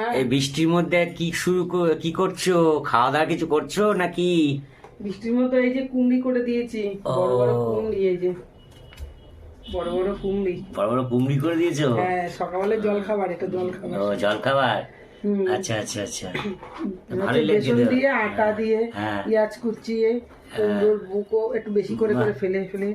হ্যাঁ। এই বৃষ্টির মধ্যে কি শুরু কি করছ? খাওয়া দাওয়া কিছু করছ নাকি? বৃষ্টির মতো এই যে কুমড়ি করে দিয়েছি। বড় বড় কুমড়ি এই যে। বড় বড় কুমড়ি। বড় বড় কুমড়ি করে দিয়েছ? হ্যাঁ সকালে জল খাবার এটা জল খাবার। ও জল খাবার? আচ্ছা আচ্ছা আচ্ছা। হচ্ছে ভালোই দিয়ে আটা দিয়ে হ্যাঁ। পেঁয়াজ কুচিয়ে কুমড়োর বুকো একটু বেশি করে করে ফেলে ফেলে।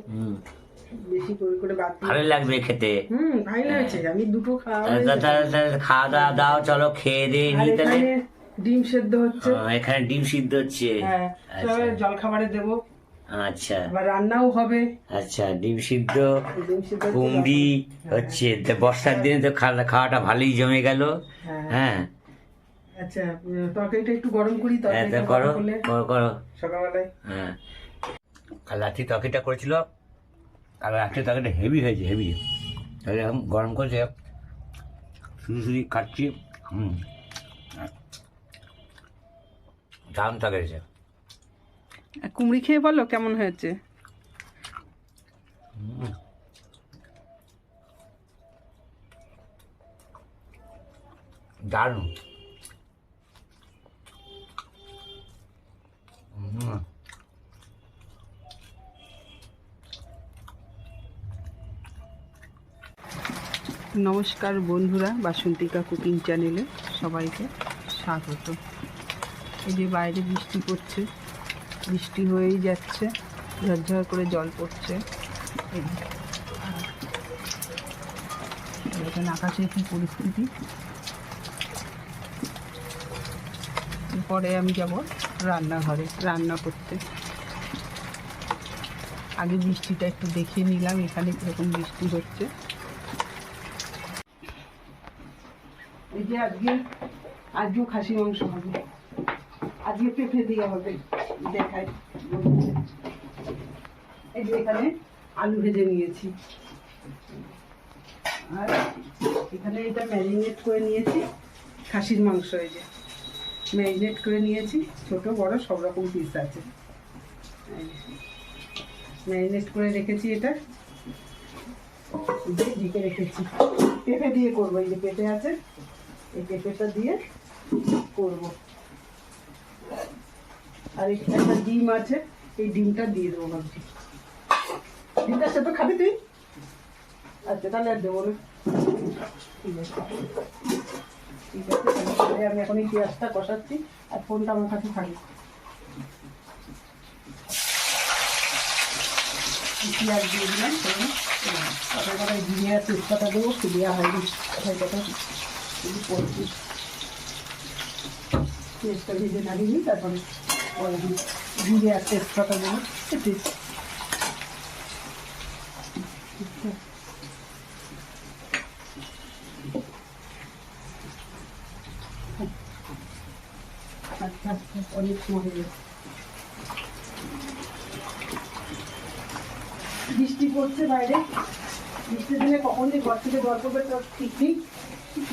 বেশি করে করে বাদ ভালোই লাগবে খেতে। হুম ভালো লাগছে। আমি দুটো খাওয়া খাওয়া দাওয়া দাও চলো খেয়ে দিয়ে আর নি তাহলে এখানে ডিম সেদ্ধ হচ্ছে। এখানে ডিম সিদ্ধ হচ্ছে। হ্যাঁ জল খাবারে দেবো। আচ্ছা। আবার রান্নাও হবে। আচ্ছা ডিম সিদ্ধ কুমড়ি হচ্ছে। তো বর্ষার দিনে তো খাওয়া- খাওয়াটা ভালোই জমে গেল। হ্যাঁ। হ্যাঁ। আচ্ছা তরকারিটা একটু গরম করি হ্যাঁ করো করো সকালবেলায়। হ্যাঁ। রাত্রি তরকারিটা করেছিল? কাল রাত্রে তরকারিটা হেভি হয়েছে হেভি তাহলে এখন গরম করেছে শুধু শুধু খাচ্ছি হুম। দারুণ হয়েছে কুমড়ি খেয়ে বলো কেমন হয়েছে? দারুণ হুম নমস্কার বন্ধুরা, বাসন্তিকা কুকিং চ্যানেলে সবাইকে স্বাগত। এই যে বাইরে বৃষ্টি পড়ছে, বৃষ্টি হয়েই যাচ্ছে, ঝরঝর করে জল পড়ছে। এখানে আকাশের কী পরিস্থিতি? এরপরে আমি যাব রান্নাঘরে, রান্না করতে। আগে বৃষ্টিটা একটু দেখে নিলাম, এখানে কীরকম বৃষ্টি হচ্ছে। যে আজকে, আজকেও খাসি মাংস হবে। আজকে পেঁপে দিয়ে হবে, দেখাই। এই যে এখানে আলু ভেজে নিয়েছি। আর এখানে এটা ম্যারিনেট করে নিয়েছি, খাসির মাংস এই যে। ম্যারিনেট করে নিয়েছি, ছোট, বড়, সব রকম পিস আছে। ম্যারিনেট করে রেখেছি এটা। ঢেকে রেখেছি। পেঁপে দিয়ে করব, এই যে পেঁপে আছে। এই পেঁপেটা দিয়ে করব। আর একটা ডিম আছে, এই ডিমটা দিয়ে দেবো ভাবছি। ডিমটা সেটা খাবি তুই? আচ্ছা তাহলে আর দেবো ঠিক আছে। ঠিক আছে আমি এখন এই পেঁয়াজটা কষাচ্ছি, আর ফোনটা আমার কাছে থাকবে পেঁয়াজ দিয়ে দিলাম, তারপরে জিরে আর তেজপাতা দেবো দেওয়া হয়নি। কোথায় কোথায় দেবো একটু আচ্ছা আচ্ছা অনেক সময় বৃষ্টি পড়ছে বাইরে। বৃষ্টির দিনে কখন যে ঘর থেকে গল্প তার ঠিক নেই।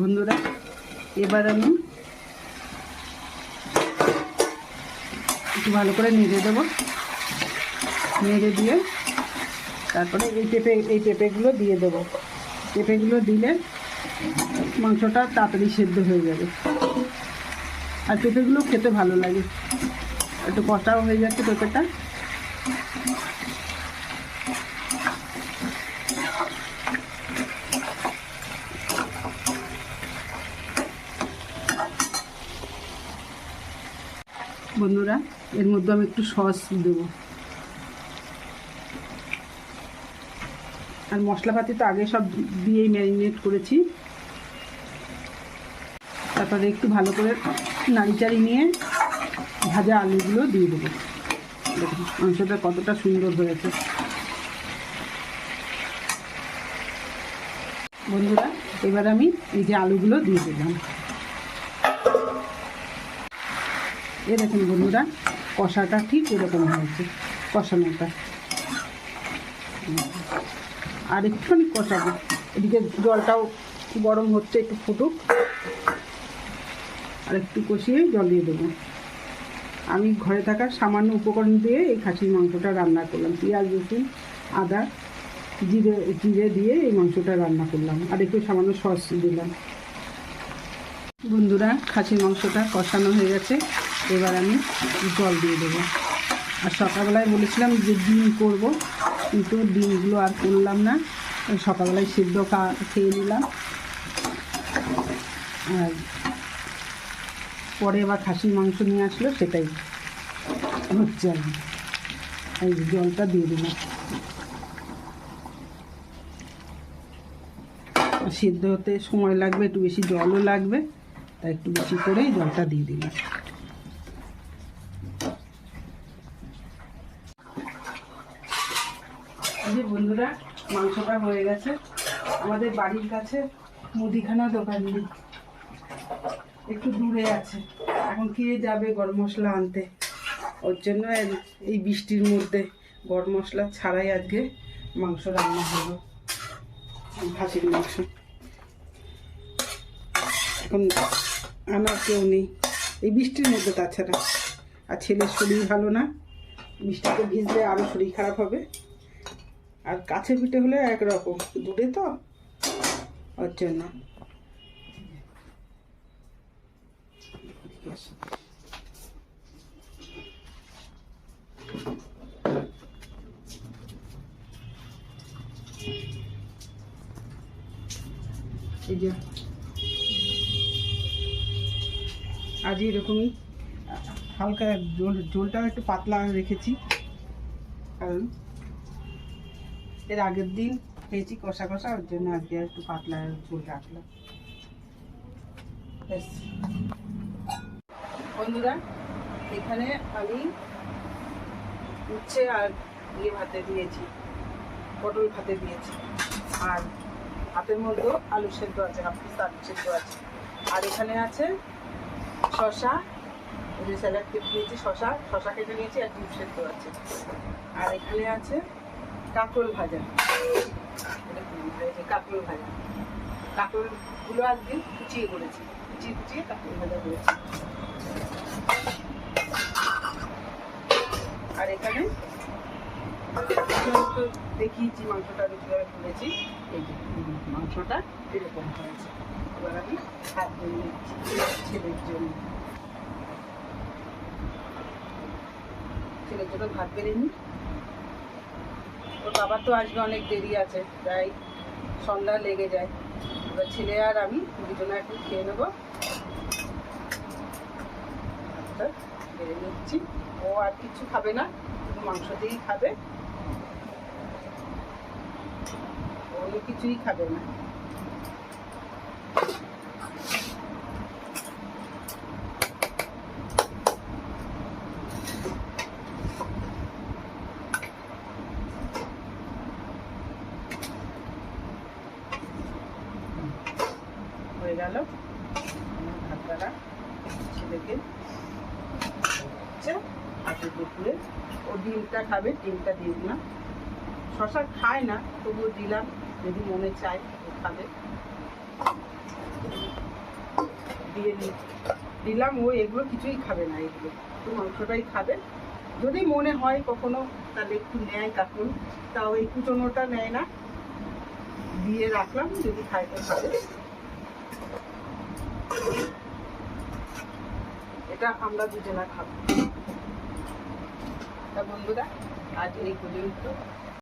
বন্ধুরা, এবার আমি একটু ভালো করে নেড়ে দেবো। নেড়ে দিয়ে তারপরে এই পেঁপে, এই পেঁপেগুলো দিয়ে দেবো। পেঁপেগুলো দিলে মাংসটা তাড়াতাড়ি সেদ্ধ হয়ে যাবে। আর পেঁপেগুলো খেতে ভালো লাগে। একটু কষাও হয়ে যাচ্ছে পেঁপেটা। বন্ধুরা, এর মধ্যে আমি একটু সস দেবো। আর মশলাপাতি তো আগে সব দিয়েই ম্যারিনেট করেছি। তারপরে একটু ভালো করে নাড়িচাড়ি নিয়ে ভাজা আলুগুলো দিয়ে দেবো। দেখুন, মাংসটা কতটা সুন্দর হয়েছে। বন্ধুরা, এবার আমি এই যে আলুগুলো দিয়ে দিলাম। এ বন্ধুরা, কষাটা ঠিক এরকম হয়েছে, কষানোটা। আর একটুখানি কষাবো, এদিকে জলটাও গরম হচ্ছে, একটু ফুটুক। আর একটু কষিয়ে জল দিয়ে দেবো। আমি ঘরে থাকা সামান্য উপকরণ দিয়ে এই খাসির মাংসটা রান্না করলাম। পেঁয়াজ, রসুন, আদা, জিরে জিরে দিয়ে এই মাংসটা রান্না করলাম। আর একটু সামান্য সস দিলাম। বন্ধুরা, খাসির মাংসটা কষানো হয়ে গেছে। এবার আমি জল দিয়ে দেবো। আর সকালবেলায় বলেছিলাম যে ডিম করব, কিন্তু ডিমগুলো আর করলাম না। সকালবেলায় সিদ্ধ খেয়ে নিলাম। আর পরে আবার খাসির মাংস নিয়ে আসলো, সেটাই হচ্ছে আর। এই জলটা দিয়ে দিলাম। সিদ্ধ হতে সময় লাগবে, একটু বেশি জলও লাগবে, তাই একটু বেশি করেই জলটা দিয়ে দিলাম এই যে বন্ধুরা, মাংসটা হয়ে গেছে। আমাদের বাড়ির কাছে মুদিখানা দোকান নেই একটু দূরে আছে। এখন কে যাবে গরম মশলা আনতে? ওর জন্য এই- বৃষ্টির মধ্যে গরম মশলা ছাড়াই আজকে মাংস রান্না হলো। খাসির মাংস। এখন আনার কেউ নেই। এই বৃষ্টির মধ্যে তাছাড়া। আর ছেলের শরীর ভালো না। বৃষ্টিতে ভিজলে আরও শরীর খারাপ হবে। আর কাছে পিঠে হলে একরকম। দূরে তো? ওর জন্য এই যে। আজ এরকমই। হালকা জল জলটাও একটু পাতলা রেখেছি। কারণ এর আগের দিন খেয়েছি কষা কষা, ওর জন্য আজকে একটু পাতলা ঝোল রাখলাম। বন্ধুরা, এখানে আমি উচ্ছে আর ইয়ে ভাতে দিয়েছি, পটল ভাতে দিয়েছি, আর ভাতের মধ্যেও আলু সেদ্ধ আছে, হাফ আলু সেদ্ধ আছে। আর এখানে আছে শশা যে স্যালাড কেটে নিয়েছি শশা শশা কেটে নিয়েছি আর ডিম সেদ্ধ আছে। আর এখানে আছে কাঁকরোল ভাজা। কাঁকরোল ভাজা। কাঁকরোলগুলো আজকে কুচিয়ে করেছি। কুচিয়ে কুচিয়ে কাঁকরোল ভাজা করেছি। আর এখানে দেখিয়েছি, মাংসটা আমি কীভাবে করেছি। মাংসটা এরকম হয়েছে। এবার আমি হাত ছেলের জন্য। ছেলের জন্য ভাত বেড়ে নিই। বাবার তো আসবে অনেক দেরি আছে প্রায় সন্ধ্যা লেগে যায়। এবার ছেলে আর আমি দুজনে একটু খেয়ে নেব। ভাতটা বেড়ে নিচ্ছি। ও আর কিছু খাবে না, শুধু মাংস দিয়েই খাবে। অন্য কিছুই খাবে না। দ্বারা ছেলেকে দুপুরে ও ডিমটা খাবে, ডিমটা দিয়ে দিলাম। শশা খায় না, তবুও দিলাম, যদি মনে চায় ও খাবে। দিয়ে দিলাম। ও, এগুলো কিছুই খাবে না, এগুলো। তো মাংসটাই খাবে। যদি মনে হয় কখনো তাহলে একটু নেয় কাকুন। তাও এই কুচনোটা নেয় না। দিয়ে রাখলাম, যদি খায় তো খাবে। এটা আমরা দুজনা খাব। বন্ধুরা আজ এই পর্যন্ত।